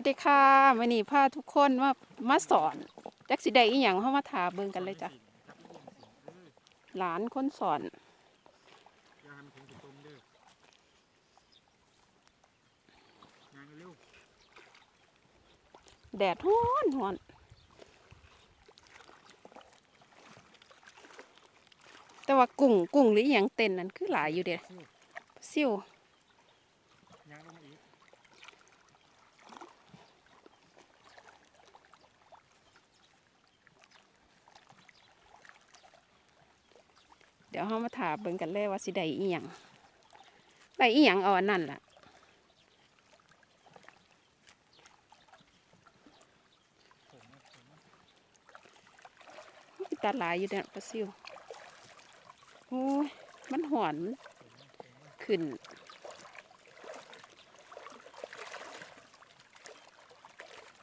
วัสดีค่ะวันนี้พาทุกคนมามาสอนจักสิได้อีหยังเข้ามาถาเบิ่งกันเลยจ้ะหลานคนสอนแดดฮ้อนฮ้อนแต่ว่ากุ้งกุ้งหรืออหยังเต้นนั่นคือหลายอยู่เด้อซิว ยางลงมาอีก เดี๋ยวเฮามาถามเบิ่งกันเลยว่าสิได้อีหยังได้อีหยังเอาอันนั้นล่ะตาหลายอยู่เด้อปลาซิวโอ้ยมันหอนขึ้น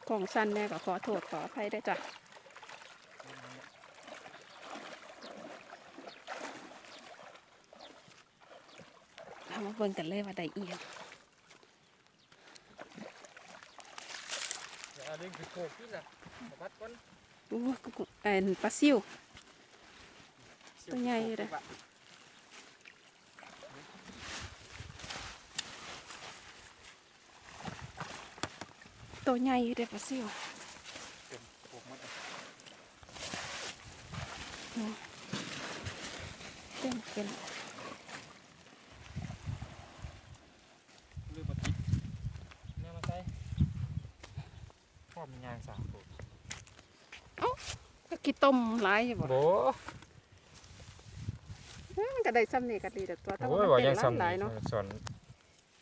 กองสั้นแม่ก็ขอโทษขออภัยได้จ้ะ เอามาเบิ่งกันเลยว่าได้อีหยังอย่าเอาดึงคือโขกขึ้นนะสะบัดก่อนโอ้ยกุเอ็นปลาซิวตัวใหญ่เลยตัวใหญ่อยู่เด้อปลาซิว เต็มโขกหมดเลย เต็มเป็น ลืมมาติดเนี่ยมาใส่ พ่อมันยางสามโขกก็กินต้มหลายอยู่บ่โบ เอ้ยมันก็ได้ซ้ำนี่ก็ดีแต่ตัวแต่โอ้ว่ายมันว่าเต้ยังนหลายซ้ำหลายเนาะสอน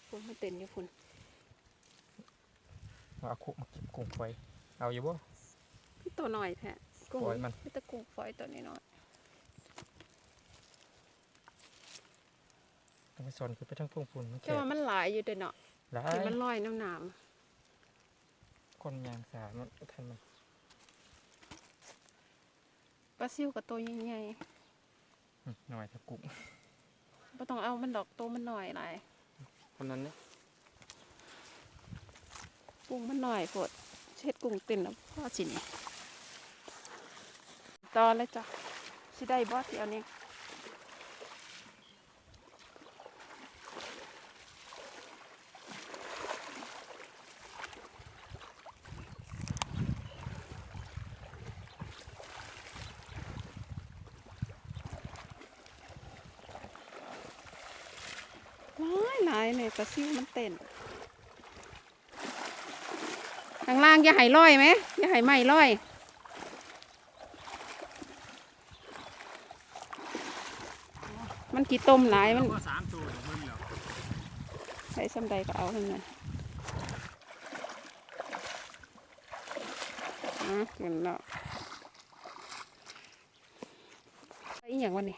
คุณมันเต้นอยู่คุณเอาคุกมาเก็บกุ้งไฟเอาอยู่บ่ พี่ตัวน้อยแท้กุ้งปล่อยมันมีแต่กุ้งฝอยตัวน้อยต้องไปสอนคือไปทั้งพุ่งพุ่นมันๆแข็แต่ว่ามันหลายอยู่เด้อเนาะหลาที่ยมันลอยน้ำน้ คนยางสามมันทันมันำปลาซิวกับตัวใหญ่อืมหน่อยถ้ากุ้งๆบ่ต้องเอามันดอกตัวมันน้อยหลายคนนั้นเนี่ยกุ้งมันน้อยโพดเช็ดกุ้งเต้นแล้วพ่อสินี่ต่อเลยจ้ะสิได้บ่สิเอานี่ หลายหลายเลยปลาซิวมันเต้นข้างล่างอย่าใหายลอยไหมอย่าใหายไม่ลอยมันกี่ต้มหลายมันก็สามตัวเบิ่งแล้วใส่ซ้ำใดก็เอาทั้งนั้นอะกินแล้วอีหยังวะนี่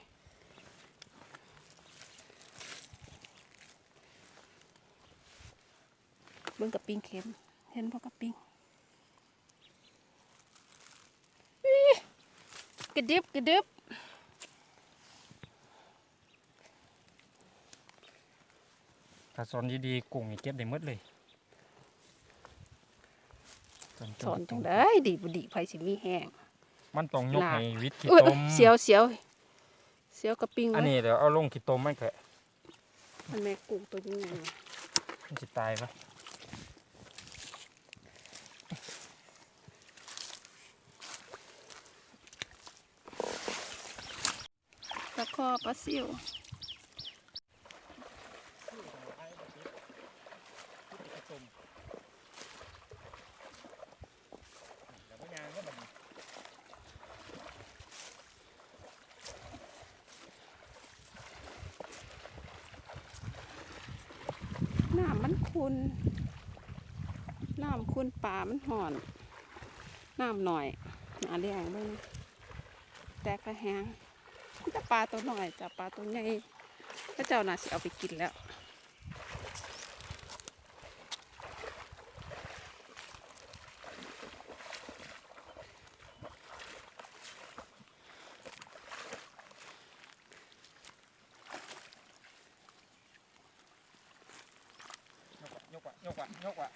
เบิ่งกับปิ้งเค็ม เห็นพอกับปิ้งอี๋กระดึบกระดึบถ้าสอนดีๆกุ้งนี่เก็บได้หมดเลยสอนสอนจังได้ดีบุดีไผสิมีแห้งมันต้องยกลากให้วิทย์ขี้อุ๊ยต้มเสียวเสียวเสียวกับปิ้งอันไว้นี้เดี๋ยวเอาลงขี้ต้มมันแค่มันแม่กุ้งตัวนี้ไงมันจะตายปะ คอปลาซิวน้ำมันคุณน้ำคุณป่ามันห่อน น้ำหน่อยหนาเลี้ยงเบ้างแต่กระแหง มีแต่ปลาตัวหน่อยจะปลาตัวใหญ่พระเจ้าน่าสิเอาไปกินแล้วยกว่ะยกว่ะยกว่ะ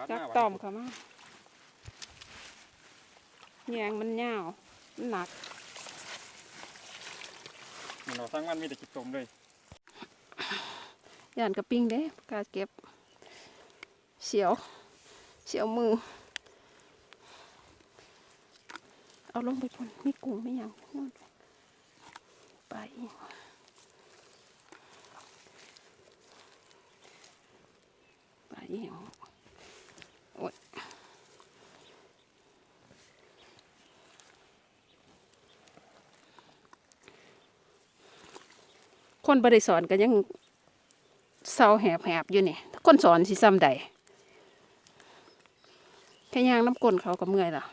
บัดจักมาตอมเขามาแยงมันยาวมันหนักมันเราสร้างมันมีแต่กิดตมเลยย่านกระปิ้งเด้กล้าเก็บ เสียว เสียวมือ เอาลงไปพ่นมีกุ้งไม่ยังนู่นไปอีกไปอีกโคนบริสอนก็ยังเศร้าแหบแหบๆอยู่นี่ถ้าคนสอนสิซ้ำใดแค่ย่างน้ำกลนเขาก็เมื่อยละ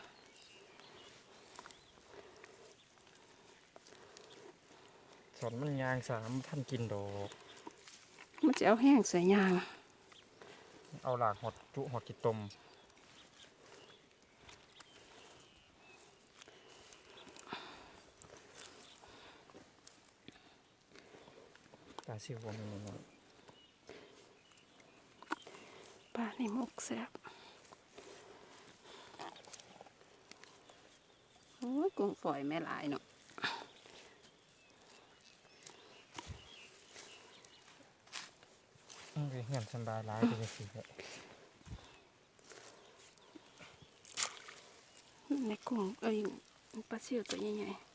สอนมันยางสามท่านกินดอกมันจะเอาแห้งใส่ยาง เอาหลากหดจุหดกิดตม 150 Pálimok szép. Ôi, cũng phổi mẹ lại nữa. เงี้ยสบายร้ายไป็นสิเลยในกลุ่มเอ้ยปลาเชี่ยวตัวใหญ่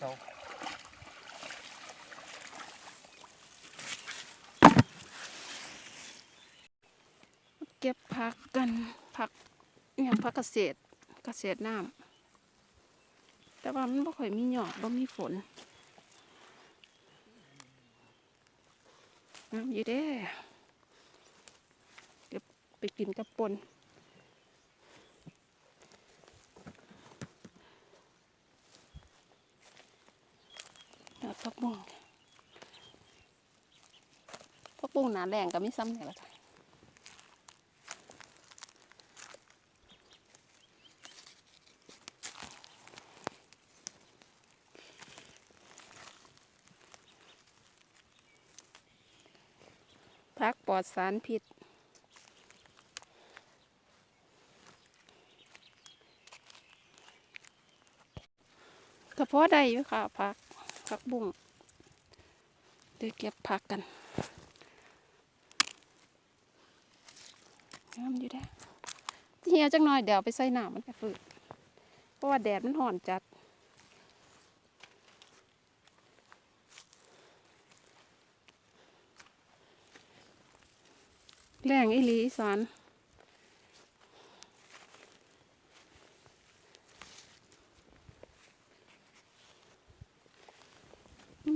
เขาเก็บผักกันผักอย่างผักเกษตรเกษตรน้ำแต่ว่ามันบ่ค่อยมีหยอดบ่มีฝนน้ำอยู่เด้เก็บไปกินกับปน ยอดพัก บุ้งพักบุ้งหนาแรงก็ไม่ซ้ำไหนละจ้ะพักปลอดสารพิษกระเพาะได้อยู่ค่ะผักผักบุ้ง เดี๋ยวเก็บผักกันงามอยู่ได้เฮียจังหน่อยเดี๋ยวไปใส่หนามันก็ฝืดเพราะว่าแดดมันห่อนจัดแรงอีหลีอีสอนอื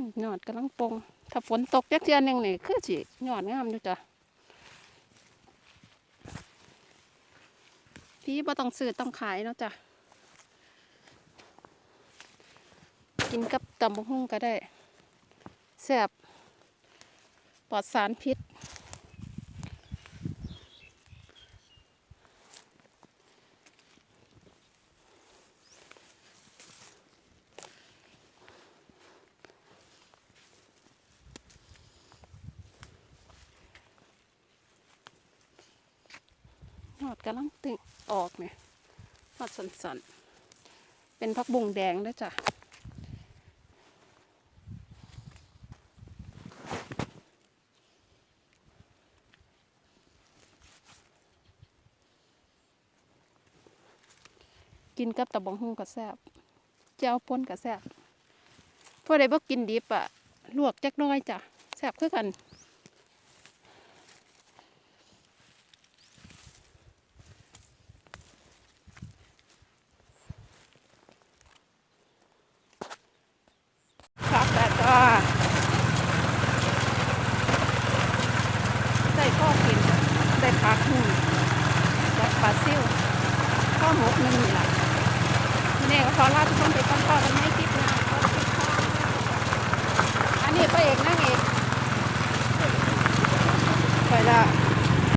ม ยอดกำลังปงถ้าฝนตกจักเทียนหนึ่งนี่คือสิยอดงามอยู่จ้ะพี่บ่ต้องซื้อต้องขายเนาะจ้ะกินกับตำบักหุ่งก็ได้แซ่บปลอดสารพิษ อดกำลังตึงออกเนี่ยยอดสันๆ เป็นพักบุงแดงด้วยจ้ะกินกับตะบองหุ่งก็แซ่บเจ้าป่นก็แซ่บพอได้บ่กินดิบอะลวกจักน้อยจ้ะแซ่บคือกัน